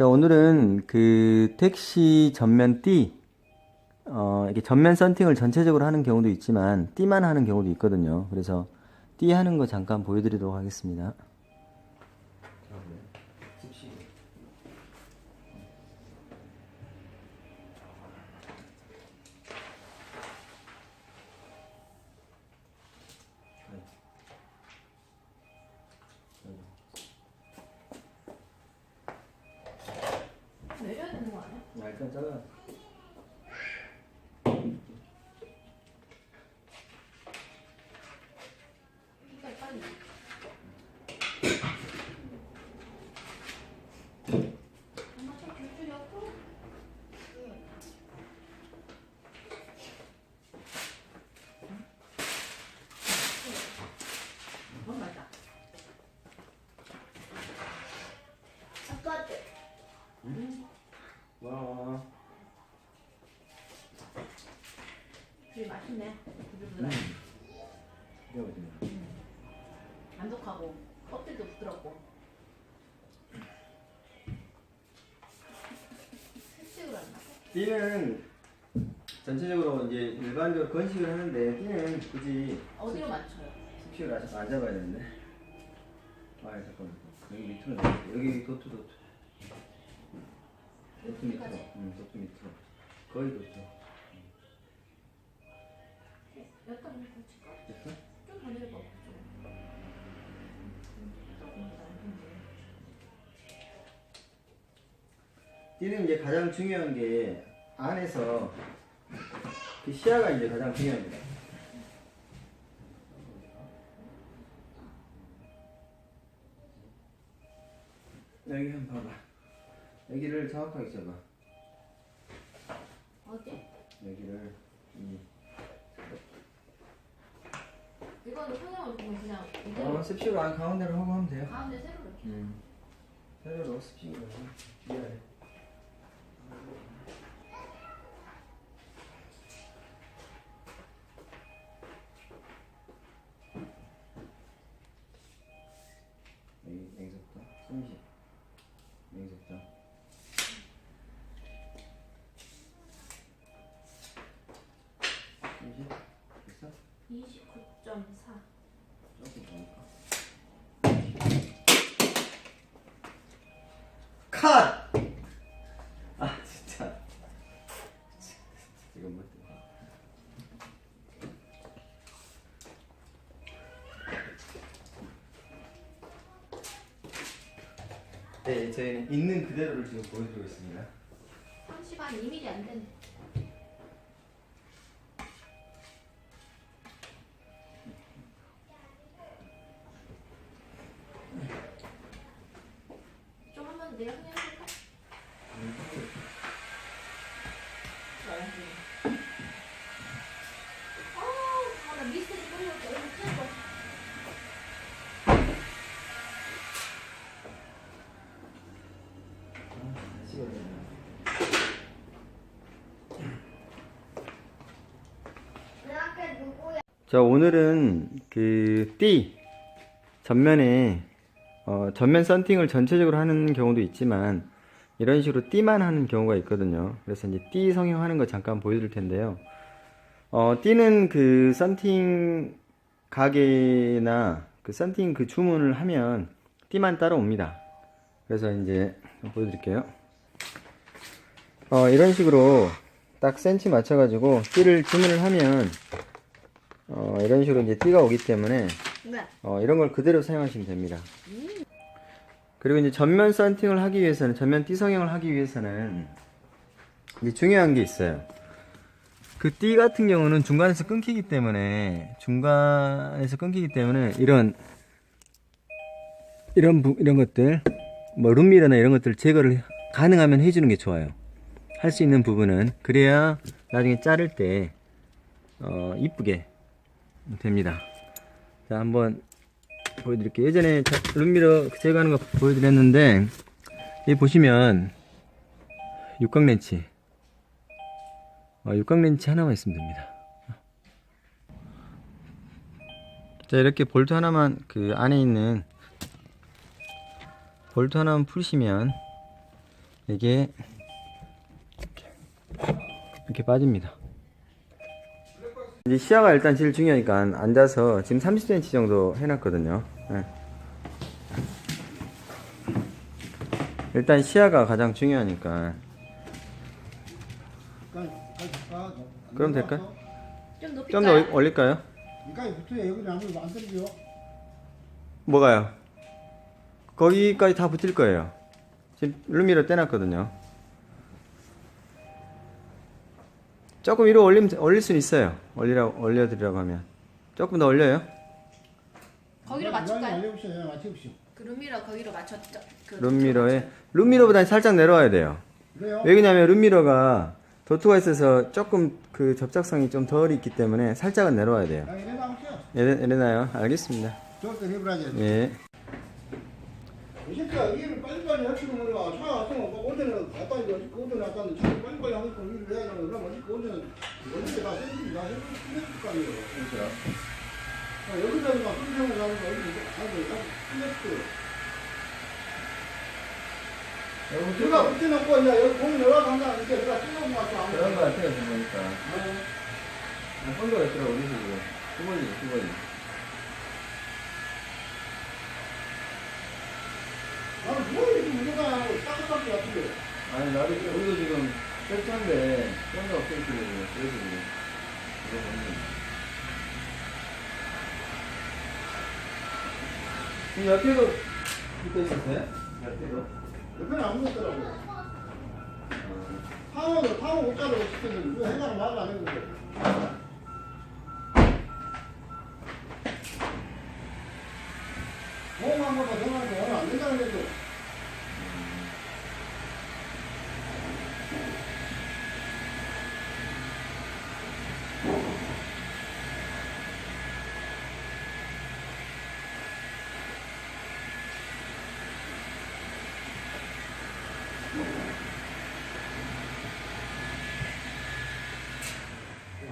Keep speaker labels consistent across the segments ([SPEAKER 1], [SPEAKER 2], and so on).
[SPEAKER 1] 자, 오늘은 그 택시 전면 띠, 어, 이렇게 전면 썬팅을 전체적으로 하는 경우도 있지만, 띠만 하는 경우도 있거든요. 그래서 띠 하는 거 잠깐 보여드리도록 하겠습니다.
[SPEAKER 2] 내려야 되는 거 아니야?
[SPEAKER 1] 일단 잘라.
[SPEAKER 2] 빨리 빨리. 엄마 저 줄줄이 없고? 어 맞다.
[SPEAKER 3] 아빠들
[SPEAKER 1] 와.
[SPEAKER 2] 맛있네. 부들부들.
[SPEAKER 1] 이거거든요.
[SPEAKER 2] 만족하고 껍질도 부드럽고. 안 나.
[SPEAKER 1] 띠는 전체적으로 이제 일반적으로 건식을 하는데 띠는 굳이
[SPEAKER 2] 어디로 맞춰요?
[SPEAKER 1] 습식을 안 잡아야 되는데. 아, 잠깐만. 여기 밑으로 넣을게. 여기 도트 도트. 도트 밑으로.
[SPEAKER 2] 여기까지?
[SPEAKER 1] 응, 도트 밑으로. 거의 도트.
[SPEAKER 2] 여기다 좀 붙일까?
[SPEAKER 1] 됐어?
[SPEAKER 2] 좀더 내려봐. 좀. 조금 더안
[SPEAKER 1] 띠는 이제 가장 중요한 게 안에서 그 시야가 이제 가장 중요합니다. 여기 한번 봐봐. 여기를 정확하게 잡아.
[SPEAKER 2] 어디?
[SPEAKER 1] 여기를 이
[SPEAKER 2] 이거는 성형을 보면 그냥 이대로
[SPEAKER 1] 어, 습식으로 안 가운데로 하고 하면 돼요.
[SPEAKER 2] 가운데 세로로 이렇게.
[SPEAKER 1] 음. 세로로 습식으로 해서 위아래.
[SPEAKER 2] 29.4.
[SPEAKER 1] 조금 더 할까? 컷! 아 진짜 이건 뭐 네, 저희는 있는 그대로를 지금 보여드리고 있습니다.
[SPEAKER 2] 30한 2mm 안 되네.
[SPEAKER 1] 자 오늘은 그 띠 전면에 어, 전면 썬팅을 전체적으로 하는 경우도 있지만 이런 식으로 띠만 하는 경우가 있거든요. 그래서 이제 띠 성형하는 거 잠깐 보여드릴 텐데요. 어, 띠는 그 썬팅 가게나 그 썬팅 그 주문을 하면 띠만 따로 옵니다. 그래서 이제 보여드릴게요. 어, 이런 식으로 딱 센치 맞춰 가지고 띠를 주문을 하면 어, 이런 식으로 이제 띠가 오기 때문에
[SPEAKER 2] 네.
[SPEAKER 1] 어, 이런 걸 그대로 사용하시면 됩니다. 그리고 이제 전면 썬팅을 하기 위해서는 전면 띠 성형을 하기 위해서는 이제 중요한 게 있어요. 그 띠 같은 경우는 중간에서 끊기기 때문에 중간에서 끊기기 때문에 이런 이런 부, 이런 것들 뭐 룸미러나 이런 것들 제거를 가능하면 해주는 게 좋아요. 할 수 있는 부분은 그래야 나중에 자를 때 어, 이쁘게 됩니다. 자, 한번 보여드릴게요. 예전에 자- 룸미러 제거하는 거 보여드렸는데, 여기 보시면, 육각 렌치. 어, 육각 렌치 하나만 있으면 됩니다. 자, 이렇게 볼트 하나만, 그 안에 있는, 볼트 하나만 풀시면, 이게 이렇게 빠집니다. 이제 시야가 일단 제일 중요하니까 앉아서 지금 30cm 정도 해놨거든요. 예. 일단 시야가 가장 중요하니까 그럼 될까요?
[SPEAKER 2] 좀 높이
[SPEAKER 1] 좀 더 올릴까요?
[SPEAKER 3] 여기는 아무도 안 떨어져.
[SPEAKER 1] 뭐가요? 거기까지 다 붙일 거예요. 지금 루미로 떼놨거든요. 조금 위로 올리면 올릴 수는 있어요. 올리라 올려드리라고 하면 조금 더 올려요.
[SPEAKER 2] 거기로 맞출까요?
[SPEAKER 3] 알려보세요. 맞춰보시오.
[SPEAKER 2] 그 룸미러 거기로 맞췄죠? 그
[SPEAKER 1] 룸미러에 룸미러보다 살짝 내려와야 돼요.
[SPEAKER 3] 그래요?
[SPEAKER 1] 왜냐면 룸미러가 도트가 있어서 조금 그 접착성이 좀 덜 있기 때문에 살짝은 내려와야 돼요.
[SPEAKER 3] 아, 이래 나오세요.
[SPEAKER 1] 이래, 이래나요? 알겠습니다.
[SPEAKER 3] 저것도 해보라지.
[SPEAKER 1] 예.
[SPEAKER 3] 이 새끼야, 일을 빨리빨리 하시고 말이야. 차 왔으면 오전에 갔다 이거 오전에 갔다 왔는데 차 빨리 빨리 하니까 일을 해야 되는 거라. 어저께 오전에 어저께 다 생기지. 나거 아니에요.
[SPEAKER 1] 그렇죠.
[SPEAKER 3] 아, 여기까지 막 손상을 하는 거 가서 딱 끝냈어. 내가 붙여놓고 이제 여기 공이 올라간다. 이제 내가 찍어본 것 같아.
[SPEAKER 1] 그런 거 같아요, 지금 보니까. 혼자가 있더라고, 우리 집으로. 수벌리, 수벌리.
[SPEAKER 3] 나는 뭐 이렇게 문제가 하고 따뜻하게 같은데.
[SPEAKER 1] 아니, 나도, 우리도 지금 펼쳤는데, 혼자 없으니까, 그래서 지금. 이거 보면. 지금 옆에도 붙어 있었어요? 옆에도?
[SPEAKER 3] 옆에는 안 먹더라고. 파워도 파워 못 자르고 시켰는데 왜 해당 말을 안 했는데. 보험한 거다 생각하면 오늘 안 된다는 거죠.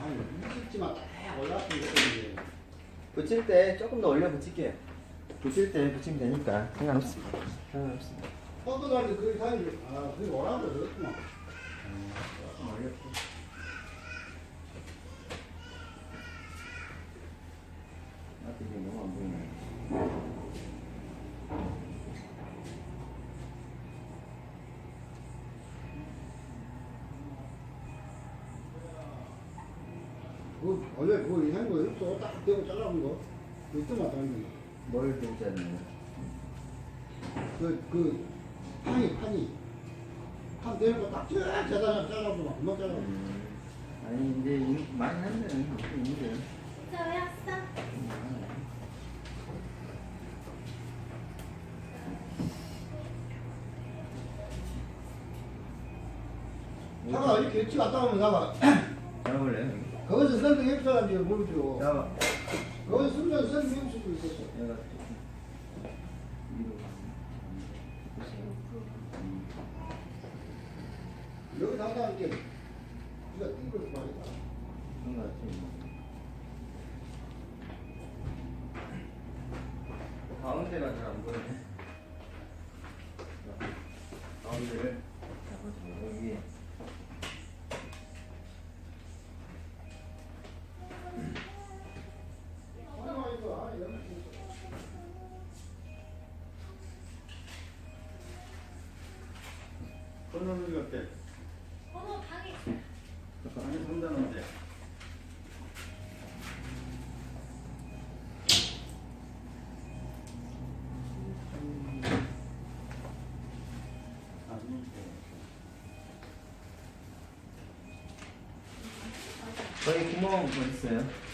[SPEAKER 3] 한 20지만 딱 올라왔으면 좋겠는데.
[SPEAKER 1] 붙일 때 조금 더 올려 붙일게요. 붙일 때 붙이면 되니까 상관없습니다. 상관없습니다.
[SPEAKER 3] 뻗어가지고 그게 사이 아, 그게 오라고 그랬구나.
[SPEAKER 1] 조금 올려볼게요. 아, 이게 너무 안 보이네.
[SPEAKER 3] 그 원래 그 이상한 거 없어. 딱 대고 잘라본 거. 그 있더만 당연히.
[SPEAKER 1] 뭘 등자는
[SPEAKER 3] 그, 그, 판이, 판이. 판 대는 거딱 쭉 재단을 잘라보면 금방 잘라.
[SPEAKER 1] 아니 이제 이- 많이 좀 있는데.
[SPEAKER 2] 자, 왜 왔어?
[SPEAKER 3] 차가 이렇게 일찍 갔다 오면 나가.
[SPEAKER 1] 잡아볼래요?
[SPEAKER 3] 거기서 선생님 사람이 모르죠.
[SPEAKER 1] 잡아.
[SPEAKER 3] 거기서 순전 선생님 수도 있었어.
[SPEAKER 1] 내가
[SPEAKER 3] 여기 나가는 게, 네가 띵걸 말이다.
[SPEAKER 1] 그런 거 같아. 번호는 어때?
[SPEAKER 2] 번호 방에
[SPEAKER 1] 안에 상단 어때? 거기 구멍 어디 있어요?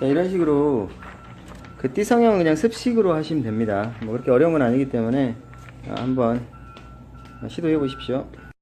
[SPEAKER 1] 자 이런 식으로 그 띠 성형은 그냥 습식으로 하시면 됩니다. 뭐 그렇게 어려운 건 아니기 때문에 어, 한번 시도해 보십시오.